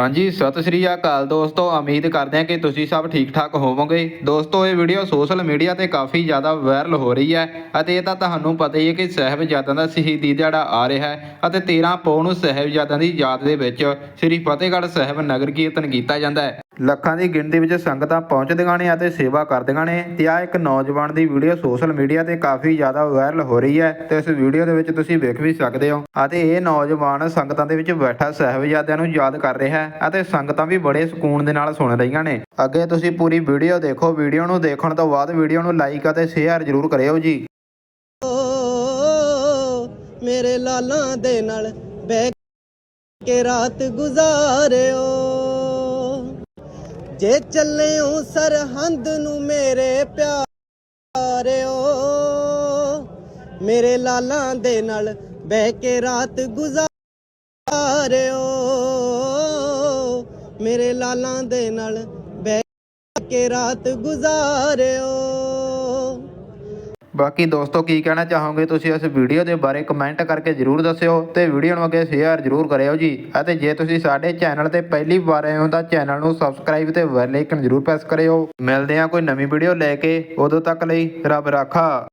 ਹਾਂਜੀ, ਸਤਿ ਸ੍ਰੀ ਅਕਾਲ ਦੋਸਤੋ, ਉਮੀਦ ਕਰਦੇ ਹਾਂ ਕਿ ਤੁਸੀਂ ਸਭ ਠੀਕ ਠਾਕ ਹੋਵੋਗੇ। ਦੋਸਤੋ, ਇਹ ਵੀਡੀਓ ਸੋਸ਼ਲ ਮੀਡੀਆ ਤੇ ਕਾਫੀ ਜ਼ਿਆਦਾ ਵਾਇਰਲ ਹੋ ਰਹੀ ਹੈ ਅਤੇ ਇਹ ਤਾਂ ਤੁਹਾਨੂੰ ਪਤਾ ਹੀ ਹੈ ਕਿ ਸਾਹਿਬਜ਼ਾਦਿਆਂ ਦਾ ਸ਼ਹੀਦੀ ਦਿਹਾੜਾ ਆ ਰਿਹਾ ਹੈ ਅਤੇ 13 ਪੌ ਨੂੰ ਸਾਹਿਬਜ਼ਾਦਿਆਂ ਦੀ ਯਾਦ ਦੇ ਵਿੱਚ ਸ੍ਰੀ ਫਤਿਹਗੜ੍ਹ ਸਾਹਿਬ ਨਗਰ ਕੀਰਤਨ ਕੀਤਾ ਜਾਂਦਾ ਹੈ। ਲੱਖਾਂ ਦੀ ਗਿਣਤੀ ਵਿੱਚ ਸੰਗਤਾਂ ਪਹੁੰਚਦੀਆਂ ਨੇ ਅਤੇ ਸੇਵਾ ਕਰਦੀਆਂ ਨੇ ਤੇ ਆ ਇੱਕ ਨੌਜਵਾਨ ਦੀ ਵੀਡੀਓ ਸੋਸ਼ਲ ਮੀਡੀਆ ਤੇ ਕਾਫੀ ਜ਼ਿਆਦਾ ਵਾਇਰਲ ਹੋ ਰਹੀ ਹੈ ਤੇ ਇਸ ਵੀਡੀਓ ਦੇ ਵਿੱਚ ਤੁਸੀਂ ਵੇਖ ਵੀ ਸਕਦੇ ਹੋ। ਅਤੇ ਇਹ ਨੌਜਵਾਨ ਸੰਗਤਾਂ ਦੇ ਵਿੱਚ ਬੈਠਾ ਸਾਹਿਬਜ਼ਾਦਿਆਂ ਨੂੰ ਯਾਦ ਕਰ ਰਿਹਾ ਹੈ ਅਤੇ ਸੰਗਤਾਂ ਵੀ ਬੜੇ ਸਕੂਨ ਦੇ ਨਾਲ ਸੁਣ ਰਹੀਆਂ ਨੇ। ਅੱਗੇ ਤੁਸੀਂ ਪੂਰੀ ਵੀਡੀਓ ਦੇਖੋ। ਵੀਡੀਓ ਨੂੰ ਦੇਖਣ ਤੋਂ ਬਾਅਦ ਵੀਡੀਓ ਨੂੰ ਲਾਈਕ ਅਤੇ ਸ਼ੇਅਰ ਜ਼ਰੂਰ ਕਰਿਓ ਜੀ। ਮੇਰੇ ਲਾਲਾਂ ਦੇ ਨਾਲ ਬਹਿ ਕੇ ਰਾਤ ਗੁਜ਼ਾਰਿਓ। ਜੇ ਚੱਲਿਓ ਸਰਹੰਦ ਨੂੰ ਮੇਰੇ ਪਿਆਰਿਓ, ਮੇਰੇ ਲਾਲਾਂ ਦੇ ਨਾਲ ਬਹਿ ਕੇ ਰਾਤ ਗੁਜ਼ਾਰਿਓ, ਮੇਰੇ ਲਾਲਾਂ ਦੇ ਨਾਲ ਬਹਿ ਕੇ ਰਾਤ ਗੁਜ਼ਾਰਿਓ। ਬਾਕੀ ਦੋਸਤੋ ਕੀ ਕਹਿਣਾ ਚਾਹੋਗੇ ਤੁਸੀਂ ਇਸ ਵੀਡੀਓ ਦੇ ਬਾਰੇ ਕਮੈਂਟ ਕਰਕੇ ਜਰੂਰ ਦੱਸਿਓ ਤੇ ਵੀਡੀਓ ਨੂੰ ਅੱਗੇ ਸ਼ੇਅਰ ਜਰੂਰ ਕਰਿਓ ਜੀ। ਅਤੇ ਜੇ ਤੁਸੀਂ ਸਾਡੇ ਚੈਨਲ ਤੇ ਪਹਿਲੀ ਵਾਰ ਆਏ ਹੋ ਤਾਂ ਚੈਨਲ ਨੂੰ ਸਬਸਕ੍ਰਾਈਬ ਤੇ ਬੈਲ ਆਈਕਨ ਜਰੂਰ ਪ੍ਰੈਸ ਕਰਿਓ। ਮਿਲਦੇ ਹਾਂ ਕੋਈ ਨਵੀਂ ਵੀਡੀਓ ਲੈ ਕੇ। ਉਦੋਂ ਤੱਕ ਲਈ ਰੱਬ ਰਾਖਾ।